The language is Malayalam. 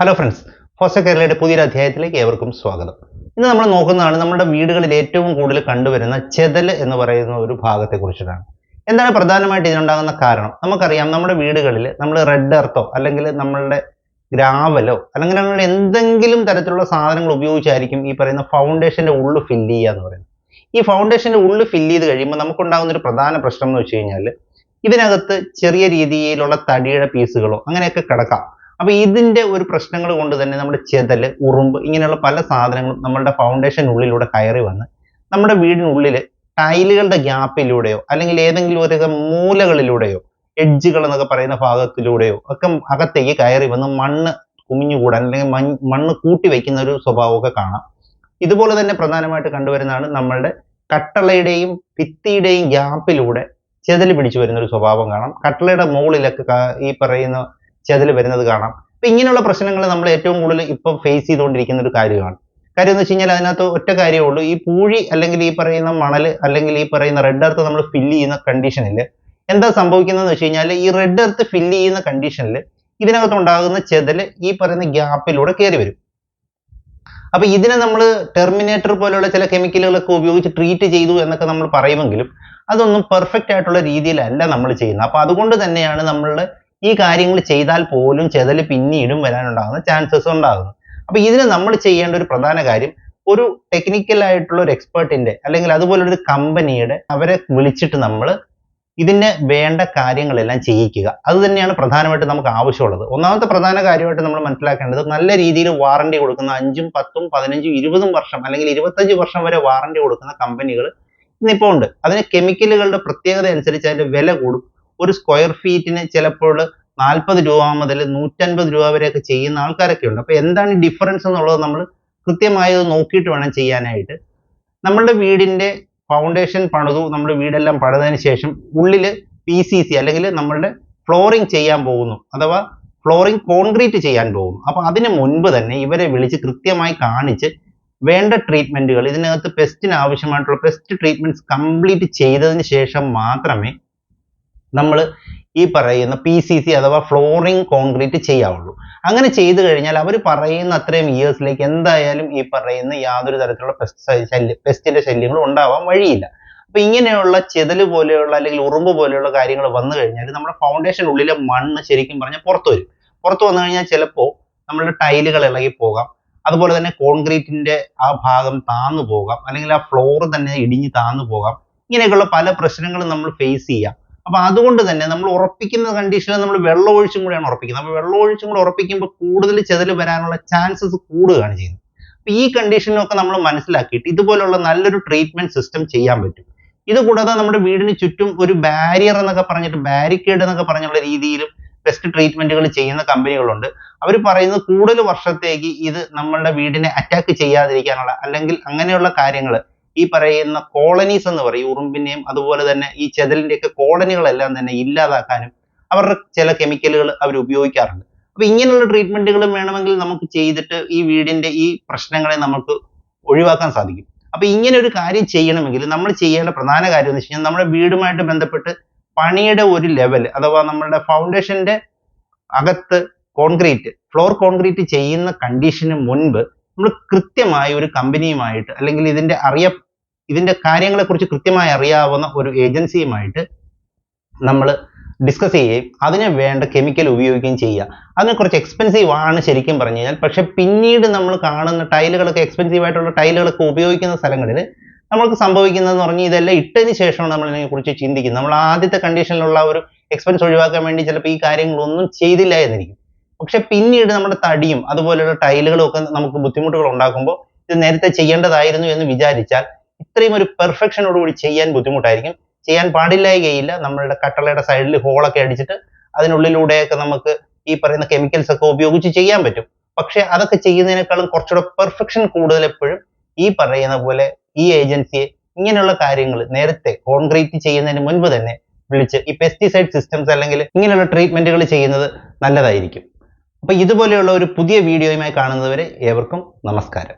ഹലോ ഫ്രണ്ട്സ് ഫോസ്റ്റർ കേരളയുടെ പുതിയൊരു അധ്യായത്തിലേക്ക് ഏവർക്കും സ്വാഗതം. ഇന്ന് നമ്മൾ നോക്കുന്നതാണ് നമ്മുടെ വീടുകളിൽ ഏറ്റവും കൂടുതൽ കണ്ടുവരുന്ന ചെതൽ എന്ന് പറയുന്ന ഒരു ഭാഗത്തെ കുറിച്ചിട്ടാണ് എന്താണ് പ്രധാനമായിട്ട് ഇതിനുണ്ടാകുന്ന കാരണം? നമുക്കറിയാം നമ്മുടെ വീടുകളിൽ നമ്മൾ റെഡ് എർത്തോ അല്ലെങ്കിൽ നമ്മളുടെ ഗ്രാവലോ അല്ലെങ്കിൽ നമ്മൾ എന്തെങ്കിലും തരത്തിലുള്ള സാധനങ്ങൾ ഉപയോഗിച്ചായിരിക്കും ഈ പറയുന്ന ഫൗണ്ടേഷന്റെ ഉള്ളു ഫില്ല് ചെയ്യുക എന്ന് പറയുന്നത്. ഈ ഫൗണ്ടേഷന്റെ ഉള്ളു ഫില്ല് ചെയ്ത് കഴിയുമ്പോൾ നമുക്കുണ്ടാകുന്ന ഒരു പ്രധാന പ്രശ്നം എന്ന് വെച്ച് കഴിഞ്ഞാൽ ഇതിനകത്ത് ചെറിയ രീതിയിലുള്ള തടിയുടെ പീസുകളോ അങ്ങനെയൊക്കെ കിടക്കാം. അപ്പൊ ഇതിന്റെ ഒരു പ്രശ്നങ്ങൾ കൊണ്ട് തന്നെ നമ്മുടെ ചെതൽ ഉറുമ്പ് ഇങ്ങനെയുള്ള പല സാധനങ്ങളും നമ്മളുടെ ഫൗണ്ടേഷൻ ഉള്ളിലൂടെ കയറി വന്ന് നമ്മുടെ വീടിനുള്ളിൽ ടൈലുകളുടെ ഗ്യാപ്പിലൂടെയോ അല്ലെങ്കിൽ ഏതെങ്കിലും ഒരു മൂലകളിലൂടെയോ എഡ്ജുകൾ എന്നൊക്കെ പറയുന്ന ഭാഗത്തിലൂടെയോ ഒക്കെ അകത്തേക്ക് കയറി വന്ന് മണ്ണ് കുമിഞ്ഞുകൂടാൻ അല്ലെങ്കിൽ മണ്ണ് കൂട്ടി വെക്കുന്ന ഒരു സ്വഭാവമൊക്കെ കാണാം. ഇതുപോലെ തന്നെ പ്രധാനമായിട്ട് കണ്ടുവരുന്നതാണ് നമ്മളുടെ കട്ടളയുടെയും ഭിത്തിയുടെയും ഗ്യാപ്പിലൂടെ ചെതൽ പിടിച്ചു വരുന്ന ഒരു സ്വഭാവം കാണാം. കട്ടളയുടെ മുകളിലൊക്കെ ഈ പറയുന്ന ചെതൽ വരുന്നത് കാണാം. അപ്പൊ ഇങ്ങനെയുള്ള പ്രശ്നങ്ങൾ നമ്മൾ ഏറ്റവും കൂടുതൽ ഇപ്പൊ ഫേസ് ചെയ്തുകൊണ്ടിരിക്കുന്ന ഒരു കാര്യമാണ്. കാര്യം എന്ന് വെച്ച് കഴിഞ്ഞാൽ അതിനകത്ത് ഒറ്റ കാര്യമേ ഉള്ളൂ. ഈ പൂഴി അല്ലെങ്കിൽ ഈ പറയുന്ന മണൽ അല്ലെങ്കിൽ ഈ പറയുന്ന റെഡ് എർത്ത് നമ്മൾ ഫില്ല് ചെയ്യുന്ന കണ്ടീഷനിൽ എന്താ സംഭവിക്കുന്നതെന്ന് വെച്ച് കഴിഞ്ഞാൽ ഈ റെഡ് എർത്ത് ഫില്ല് ചെയ്യുന്ന കണ്ടീഷനിൽ ഇതിനകത്ത് ഉണ്ടാകുന്ന ചെതൽ ഈ പറയുന്ന ഗ്യാപ്പിലൂടെ കയറി വരും. അപ്പൊ ഇതിനെ നമ്മൾ ടെർമിനേറ്റർ പോലെയുള്ള ചില കെമിക്കലുകളൊക്കെ ഉപയോഗിച്ച് ട്രീറ്റ് ചെയ്തു എന്നൊക്കെ നമ്മൾ പറയുമെങ്കിലും അതൊന്നും പെർഫെക്റ്റ് ആയിട്ടുള്ള രീതിയിലല്ല നമ്മൾ ചെയ്യുന്നത്. അപ്പൊ അതുകൊണ്ട് തന്നെയാണ് നമ്മളുടെ ഈ കാര്യങ്ങൾ ചെയ്താൽ പോലും ചെതൽ പിന്നീടും വരാനുണ്ടാകുന്ന ചാൻസസ് ഉണ്ടാകുന്നു. അപ്പൊ ഇതിന് നമ്മൾ ചെയ്യേണ്ട ഒരു പ്രധാന കാര്യം ഒരു ടെക്നിക്കൽ ആയിട്ടുള്ള ഒരു എക്സ്പേർട്ടിന്റെ അല്ലെങ്കിൽ അതുപോലെ ഒരു കമ്പനിയുടെ അവരെ വിളിച്ചിട്ട് നമ്മൾ ഇതിന് വേണ്ട കാര്യങ്ങളെല്ലാം ചെയ്യിക്കുക. അത് തന്നെയാണ് പ്രധാനമായിട്ട് നമുക്ക് ആവശ്യമുള്ളത്. ഒന്നാമത്തെ പ്രധാന കാര്യമായിട്ട് നമ്മൾ മനസ്സിലാക്കേണ്ടത് നല്ല രീതിയിൽ വാറണ്ടി കൊടുക്കുന്ന അഞ്ചും പത്തും പതിനഞ്ചും ഇരുപതും വർഷം അല്ലെങ്കിൽ ഇരുപത്തഞ്ച് വർഷം വരെ വാറണ്ടി കൊടുക്കുന്ന കമ്പനികൾ ഇന്നിപ്പോ ഉണ്ട്. അതിന് കെമിക്കലുകളുടെ പ്രത്യേകത അനുസരിച്ച് അതിന്റെ വില കൂടും. ഒരു സ്ക്വയർ ഫീറ്റിന് ചിലപ്പോൾ നാൽപ്പത് രൂപ മുതൽ നൂറ്റൻപത് രൂപ വരെയൊക്കെ ചെയ്യുന്ന ആൾക്കാരൊക്കെ ഉണ്ട് അപ്പോൾ എന്താണ് ഡിഫറൻസ് എന്നുള്ളത് നമ്മൾ കൃത്യമായി നോക്കിയിട്ട് വേണം ചെയ്യാനായിട്ട്. നമ്മളുടെ വീടിന്റെ ഫൗണ്ടേഷൻ പണിതു നമ്മുടെ വീടെല്ലാം പണിതതിന് ശേഷം ഉള്ളിൽ പി സി സി അല്ലെങ്കിൽ നമ്മളുടെ ഫ്ലോറിംഗ് ചെയ്യാൻ പോകുന്നു. അഥവാ ഫ്ലോറിംഗ് കോൺക്രീറ്റ് ചെയ്യാൻ പോകുന്നു. അപ്പോൾ അതിന് മുൻപ് തന്നെ ഇവരെ വിളിച്ച് കൃത്യമായി കാണിച്ച് വേണ്ട ട്രീറ്റ്മെന്റുകൾ ഇതിനകത്ത് പെസ്റ്റിന് ആവശ്യമായിട്ടുള്ള പെസ്റ്റ് ട്രീറ്റ്മെന്റ്സ് കംപ്ലീറ്റ് ചെയ്തതിന് ശേഷം മാത്രമേ നമ്മൾ ഈ പറയുന്ന പി സി സി അഥവാ ഫ്ലോറിംഗ് കോൺക്രീറ്റ് ചെയ്യാവുള്ളൂ. അങ്ങനെ ചെയ്തു കഴിഞ്ഞാൽ അവർ പറയുന്ന അത്രയും ഇയേഴ്സിലേക്ക് എന്തായാലും ഈ പറയുന്ന യാതൊരു തരത്തിലുള്ള പെസ്റ്റ് ശല്യം പെസ്റ്റിന്റെ ശല്യങ്ങളും ഉണ്ടാവാൻ വഴിയില്ല. അപ്പൊ ഇങ്ങനെയുള്ള ചെതൽ പോലെയുള്ള അല്ലെങ്കിൽ ഉറുമ്പ് പോലെയുള്ള കാര്യങ്ങൾ വന്നു കഴിഞ്ഞാൽ നമ്മുടെ ഫൗണ്ടേഷൻ ഉള്ളിലെ മണ്ണ് ശരിക്കും പറഞ്ഞാൽ പുറത്തു വരും. പുറത്തു വന്നു കഴിഞ്ഞാൽ ചിലപ്പോൾ നമ്മളുടെ ടൈലുകൾ ഇളകി പോകാം. അതുപോലെ തന്നെ കോൺക്രീറ്റിന്റെ ആ ഭാഗം താന്നു പോകാം. അല്ലെങ്കിൽ ആ ഫ്ലോർ തന്നെ ഇടിഞ്ഞ് താന്നു പോകാം. ഇങ്ങനെയൊക്കെയുള്ള പല പ്രശ്നങ്ങളും നമ്മൾ ഫേസ് ചെയ്യാം. അപ്പൊ അതുകൊണ്ട് തന്നെ നമ്മൾ ഉറപ്പിക്കുന്ന കണ്ടീഷനിൽ നമ്മൾ വെള്ളം ഒഴിച്ചും കൂടെയാണ് ഉറപ്പിക്കുന്നത്. അപ്പോൾ വെള്ളം ഒഴിച്ചും കൂടെ ഉറപ്പിക്കുമ്പോൾ കൂടുതൽ ചെതൽ വരാനുള്ള ചാൻസസ് കൂടുകയാണ് ചെയ്യുന്നത്. അപ്പൊ ഈ കണ്ടീഷനൊക്കെ നമ്മൾ മനസ്സിലാക്കിയിട്ട് ഇതുപോലുള്ള നല്ലൊരു ട്രീറ്റ്മെന്റ് സിസ്റ്റം ചെയ്യാൻ പറ്റും. ഇത് കൂടാതെ നമ്മുടെ വീടിന് ചുറ്റും ഒരു ബാരിയർ എന്നൊക്കെ പറഞ്ഞിട്ട് ബാരിക്കേഡ് എന്നൊക്കെ പറഞ്ഞുള്ള രീതിയിലും ബെസ്റ്റ് ട്രീറ്റ്മെന്റുകൾ ചെയ്യുന്ന കമ്പനികളുണ്ട് അവർ പറയുന്നത് കൂടുതൽ വർഷത്തേക്ക് ഇത് നമ്മളുടെ വീടിനെ അറ്റാക്ക് ചെയ്യാതിരിക്കാനുള്ള അല്ലെങ്കിൽ അങ്ങനെയുള്ള കാര്യങ്ങൾ ഈ പറയുന്ന കോളനീസ് എന്ന് പറയും ഉറുമ്പിന്റെയും അതുപോലെ തന്നെ ഈ ചെതലിന്റെ ഒക്കെ കോളനികളെല്ലാം തന്നെ ഇല്ലാതാക്കാനും അവരുടെ ചില കെമിക്കലുകൾ അവർ ഉപയോഗിക്കാറുണ്ട്. അപ്പൊ ഇങ്ങനെയുള്ള ട്രീറ്റ്മെന്റുകളും വേണമെങ്കിൽ നമുക്ക് ചെയ്തിട്ട് ഈ വീടിന്റെ ഈ പ്രശ്നങ്ങളെ നമുക്ക് ഒഴിവാക്കാൻ സാധിക്കും. അപ്പൊ ഇങ്ങനെ ഒരു കാര്യം ചെയ്യണമെങ്കിൽ നമ്മൾ ചെയ്യേണ്ട പ്രധാന കാര്യം എന്ന് വെച്ച് കഴിഞ്ഞാൽ നമ്മുടെ വീടുമായിട്ട് ബന്ധപ്പെട്ട് പണിയുടെ ഒരു ലെവൽ അഥവാ നമ്മളുടെ ഫൗണ്ടേഷന്റെ അകത്ത് കോൺക്രീറ്റ് ഫ്ലോർ കോൺക്രീറ്റ് ചെയ്യുന്ന കണ്ടീഷന് മുൻപ് നമ്മൾ കൃത്യമായ ഒരു കമ്പനിയുമായിട്ട് അല്ലെങ്കിൽ ഇതിന്റെ അറിയ ഇതിന്റെ കാര്യങ്ങളെക്കുറിച്ച് കൃത്യമായി അറിയാവുന്ന ഒരു ഏജൻസിയുമായിട്ട് നമ്മൾ ഡിസ്കസ് ചെയ്യുകയും അതിന് വേണ്ട കെമിക്കൽ ഉപയോഗിക്കുകയും ചെയ്യുക. അതിന് കുറച്ച് എക്സ്പെൻസീവ് ആണ് ശരിക്കും പറഞ്ഞു കഴിഞ്ഞാൽ. പക്ഷെ പിന്നീട് നമ്മൾ കാണുന്ന ടൈലുകളൊക്കെ എക്സ്പെൻസീവ് ആയിട്ടുള്ള ടൈലുകളൊക്കെ ഉപയോഗിക്കുന്ന സ്ഥലങ്ങളിൽ നമ്മൾക്ക് സംഭവിക്കുന്നതെന്ന് പറഞ്ഞാൽ ഇതെല്ലാം ഇട്ടതിന് ശേഷമാണ് നമ്മൾ ഇതിനെ കുറിച്ച് ചിന്തിക്കുന്നത്. നമ്മൾ ആദ്യത്തെ കണ്ടീഷനിലുള്ള ഒരു എക്സ്പെൻസ് ഒഴിവാക്കാൻ വേണ്ടി ചിലപ്പോൾ ഈ കാര്യങ്ങളൊന്നും ചെയ്തില്ല എന്നിരിക്കും. പക്ഷെ പിന്നീട് നമ്മുടെ തടിയും അതുപോലെയുള്ള ടൈലുകളും ഒക്കെ നമുക്ക് ബുദ്ധിമുട്ടുകൾ ഉണ്ടാക്കുമ്പോൾ ഇത് നേരത്തെ ചെയ്യേണ്ടതായിരുന്നു എന്ന് വിചാരിച്ചാൽ ഇത്രയും ഒരു പെർഫെക്ഷനോടുകൂടി ചെയ്യാൻ ബുദ്ധിമുട്ടായിരിക്കും. ചെയ്യാൻ പാടില്ലായികയില്ല. നമ്മളുടെ കട്ടളയുടെ സൈഡിൽ ഹോളൊക്കെ അടിച്ചിട്ട് അതിനുള്ളിലൂടെയൊക്കെ നമുക്ക് ഈ പറയുന്ന കെമിക്കൽസ് ഒക്കെ ഉപയോഗിച്ച് ചെയ്യാൻ പറ്റും. പക്ഷെ അതൊക്കെ ചെയ്യുന്നതിനേക്കാളും കുറച്ചുകൂടെ പെർഫെക്ഷൻ കൂടുതൽ എപ്പോഴും ഈ പറയുന്ന പോലെ ഈ ഏജൻസിയെ ഇങ്ങനെയുള്ള കാര്യങ്ങൾ നേരത്തെ കോൺക്രീറ്റ് ചെയ്യുന്നതിന് മുൻപ് തന്നെ വിളിച്ച് ഈ പെസ്റ്റിസൈഡ് സിസ്റ്റംസ് അല്ലെങ്കിൽ ഇങ്ങനെയുള്ള ട്രീറ്റ്മെന്റുകൾ ചെയ്യുന്നത് നല്ലതായിരിക്കും. അപ്പൊ ഇതുപോലെയുള്ള ഒരു പുതിയ വീഡിയോയുമായി കാണുന്നതുവരെ ഏവർക്കും നമസ്കാരം.